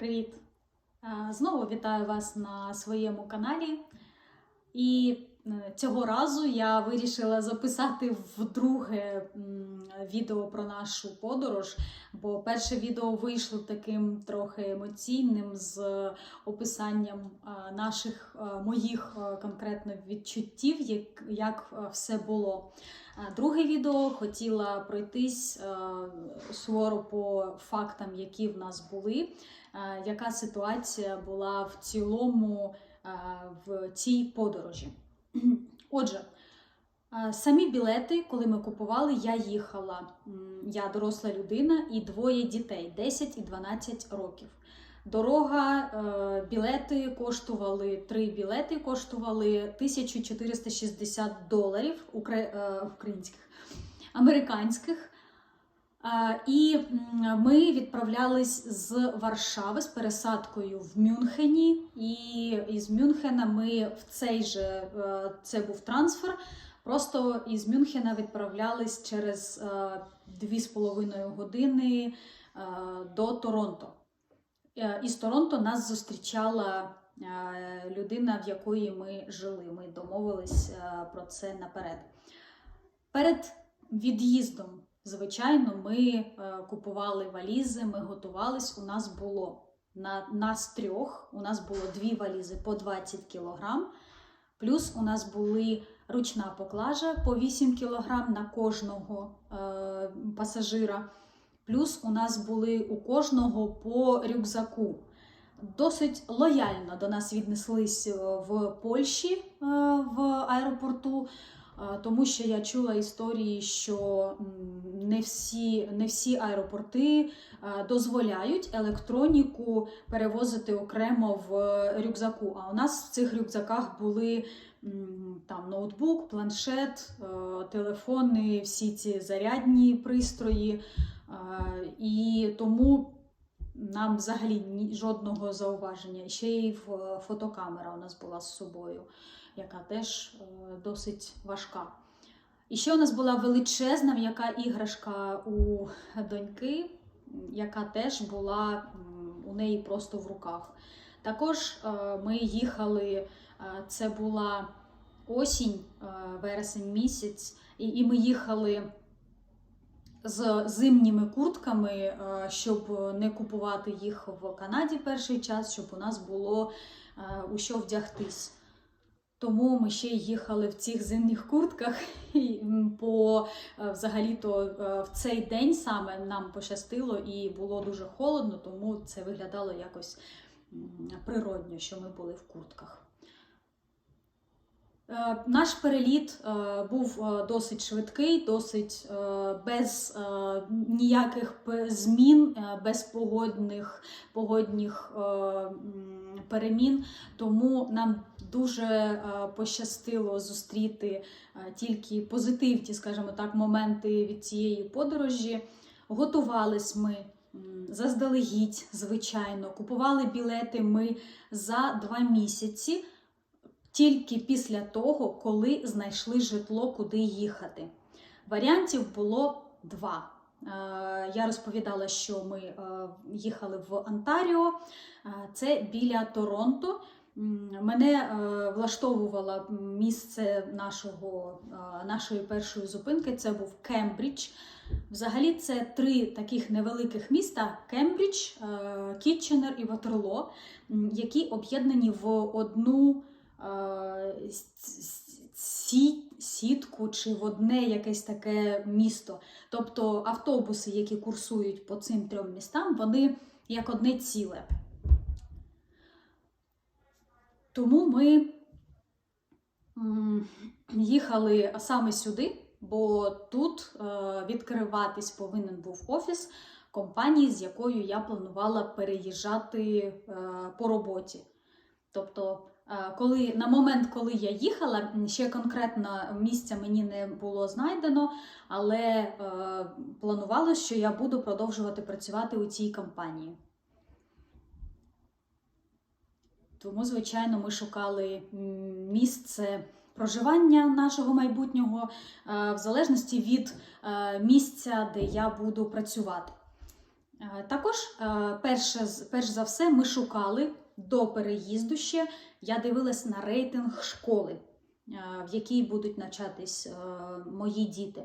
Привіт! Знову вітаю вас на своєму каналі. І е, цього разу я вирішила записати вдруге відео про нашу подорож, бо перше відео вийшло таким трохи емоційним з описанням наших моїх конкретно відчуттів, як, все було. Друге відео хотіла пройтись суворо по фактам, які в нас були, яка ситуація була в цілому е, в цій подорожі. Отже, е, самі білети, коли ми купували, я їхала. Я доросла людина і двоє дітей 10 і 12 років. Дорога, е, білети коштували, три білети коштували 1460 доларів е, українських, американських. Е, І ми відправлялись з Варшави з пересадкою в Мюнхені. І із Мюнхена ми в цей же е, це був трансфер. Просто із Мюнхена відправлялись через е, дві з половиною години е, до Торонто. Е, Із Торонто нас зустрічала е, людина, в якої ми жили. Ми домовились е, про це наперед. Перед від'їздом, звичайно, ми е, купували валізи, ми готувались. У нас було на нас трьох. У нас було дві валізи по 20 кілограм. Плюс у нас були ручна поклажа по 8 кілограм на кожного е, пасажира. Плюс у нас були у кожного по рюкзаку. Досить лояльно до нас віднеслись е, в Польщі е, в аеропорту, тому що я чула історії, що не всі, не всі аеропорти дозволяють електроніку перевозити окремо в рюкзаку. А у нас в цих рюкзаках були там ноутбук, планшет, телефони, всі ці зарядні пристрої. І тому нам взагалі жодного зауваження. Ще й фотокамера у нас була з собою, яка теж е, досить важка. І ще у нас була величезна м'яка іграшка у доньки, яка теж була у неї просто в руках. Також е, ми їхали, е, це була осінь, вересень місяць, і, ми їхали з зимніми куртками, щоб не купувати їх в Канаді перший час, щоб у нас було у що вдягтись. Тому ми ще їхали в цих зимніх куртках. І по е, взагалі-то е, в цей день саме нам пощастило і було дуже холодно, тому це виглядало якось природньо, що ми були в куртках. Е, Наш переліт е, був е, досить швидкий, досить без ніяких змін, без погодних, погодних перемін. Тому нам дуже пощастило зустріти тільки позитивні, скажімо так, моменти від цієї подорожі. Готувались ми. Заздалегідь, звичайно, купували білети ми за два місяці тільки після того, коли знайшли житло, куди їхати. Варіантів було два. Е, Я розповідала, що ми е, їхали в Онтаріо, Е, це біля Торонто. Мене влаштовувало місце нашого, нашої першої зупинки. Це був Кембридж. Взагалі, це три таких невеликих міста: Кембридж, Кітченер і Ватерло, які об'єднані в одну сітку чи в одне якесь таке місто. Тобто автобуси, які курсують по цим трьом містам, вони як одне ціле. Тому ми їхали саме сюди, бо тут е, відкриватись повинен був офіс компанії, з якою я планувала переїжджати е, по роботі. Тобто, е, коли на момент, коли я їхала, ще конкретно місця мені не було знайдено, але е, планувалося, що я буду продовжувати працювати у цій компанії. Тому, звичайно, ми шукали місце проживання нашого майбутнього е, в залежності від е, місця, де я буду працювати. Е, Також, е, перш за все, ми шукали до переїзду ще. Я дивилась на рейтинг школи, е, в якій будуть навчатись е, мої діти.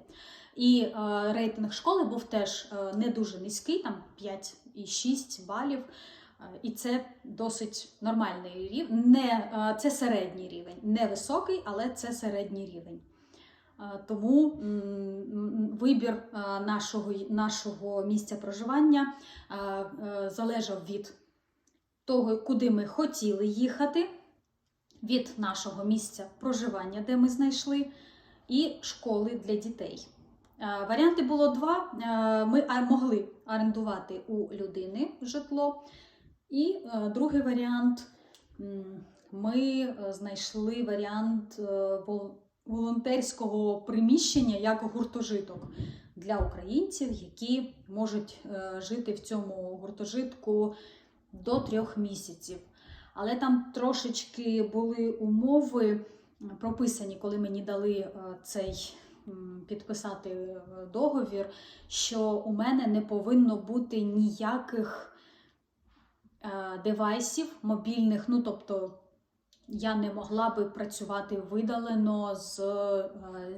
І е, рейтинг школи був теж не дуже низький, там 5,6 балів. Е, І це досить нормальний рівень. Не, це середній рівень, не високий, але це середній рівень. Тому вибір нашого, нашого місця проживання залежав від того, куди ми хотіли їхати, від нашого місця проживання, де ми знайшли, і школи для дітей. Е, Варіанти було два. Е, Ми могли орендувати у людини житло. І е, другий варіант ми знайшли варіант волонтерського приміщення як гуртожиток для українців, які можуть жити в цьому гуртожитку до трьох місяців. Але там трошечки були умови прописані, коли мені дали е, цей підписати е, договір, що у мене не повинно бути ніяких е, девайсів мобільних, ну тобто я не могла би працювати видалено з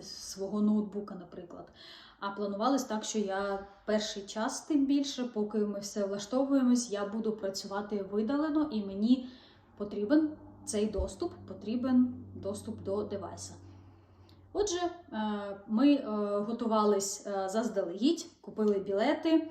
свого ноутбука, наприклад. А планувалось так, що я перший час, тим більше, поки ми все влаштовуємось, я буду працювати видалено, і мені потрібен цей доступ, потрібен доступ до девайса. Отже, е, ми е, готувались е, заздалегідь, купили білети,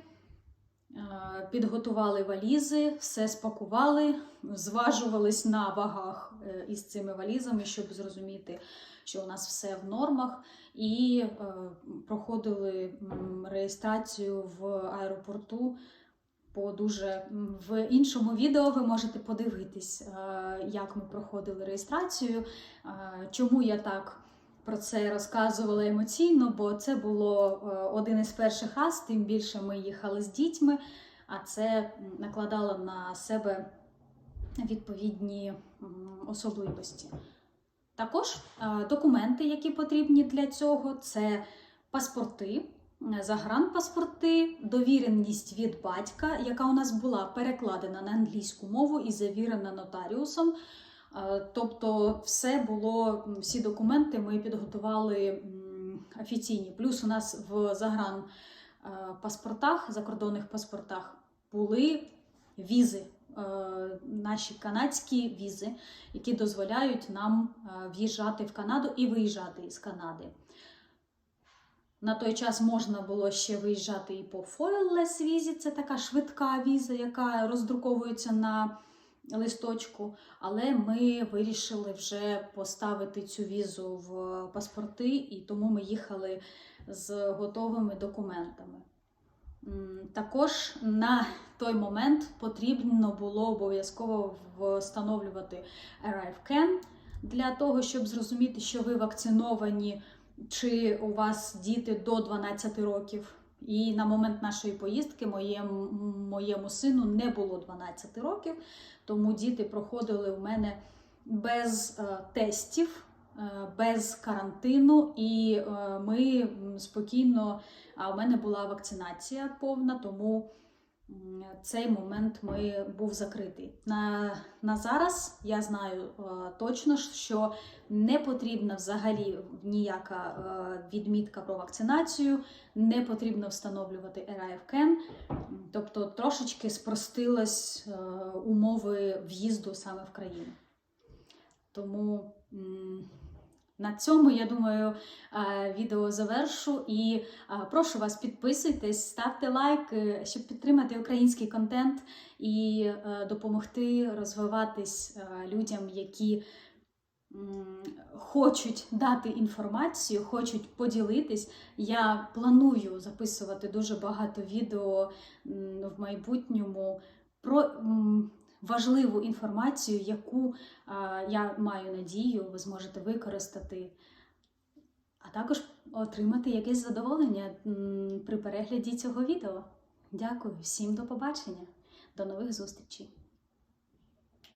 підготували валізи, все спакували, зважувались на вагах е, із цими валізами, щоб зрозуміти, що у нас все в нормах, і е, проходили реєстрацію в аеропорту. По дуже в іншому відео. Ви можете подивитись, е, як ми проходили реєстрацію, чому я так про це розказувала емоційно, бо це було один із перших раз, тим більше ми їхали з дітьми, а це накладало на себе відповідні особливості. Також е, документи, які потрібні для цього, це паспорти, загранпаспорти, довіреність від батька, яка у нас була перекладена на англійську мову і завірена нотаріусом. Е, Тобто, все було, всі документи ми підготували офіційні. Плюс у нас в загран паспортах, закордонних паспортах були візи, е, наші канадські візи, які дозволяють нам е, в'їжджати в Канаду і виїжджати із Канади. На той час можна було ще виїжджати і по Foilless візі, це така швидка віза, яка роздруковується на листочку. Але ми вирішили вже поставити цю візу в паспорти, і тому ми їхали з готовими документами. Також на той момент потрібно було обов'язково встановлювати ArriveCan для того, щоб зрозуміти, що ви вакциновані, чи у вас діти до 12 років. І на момент нашої поїздки моєму, моєму сину не було 12 років, тому діти проходили в мене без е, тестів, е, без карантину, і е, ми спокійно. А у мене була вакцинація повна, тому цей момент ми був закритий. На, на зараз я знаю е, точно, що не потрібна взагалі ніяка е, відмітка про вакцинацію, не потрібно встановлювати RIFCAN, тобто трошечки спростились е, умови в'їзду саме в країну. Тому на цьому, я думаю, е, відео завершу і е, прошу вас підписуйтесь, ставте лайк, щоб підтримати український контент і е, допомогти розвиватись людям, які хочуть дати інформацію, хочуть поділитись. Я планую записувати дуже багато відео в майбутньому про важливу інформацію, яку е, я маю надію, ви зможете використати, а також отримати якесь задоволення при перегляді цього відео. Дякую всім до побачення, до нових зустрічей!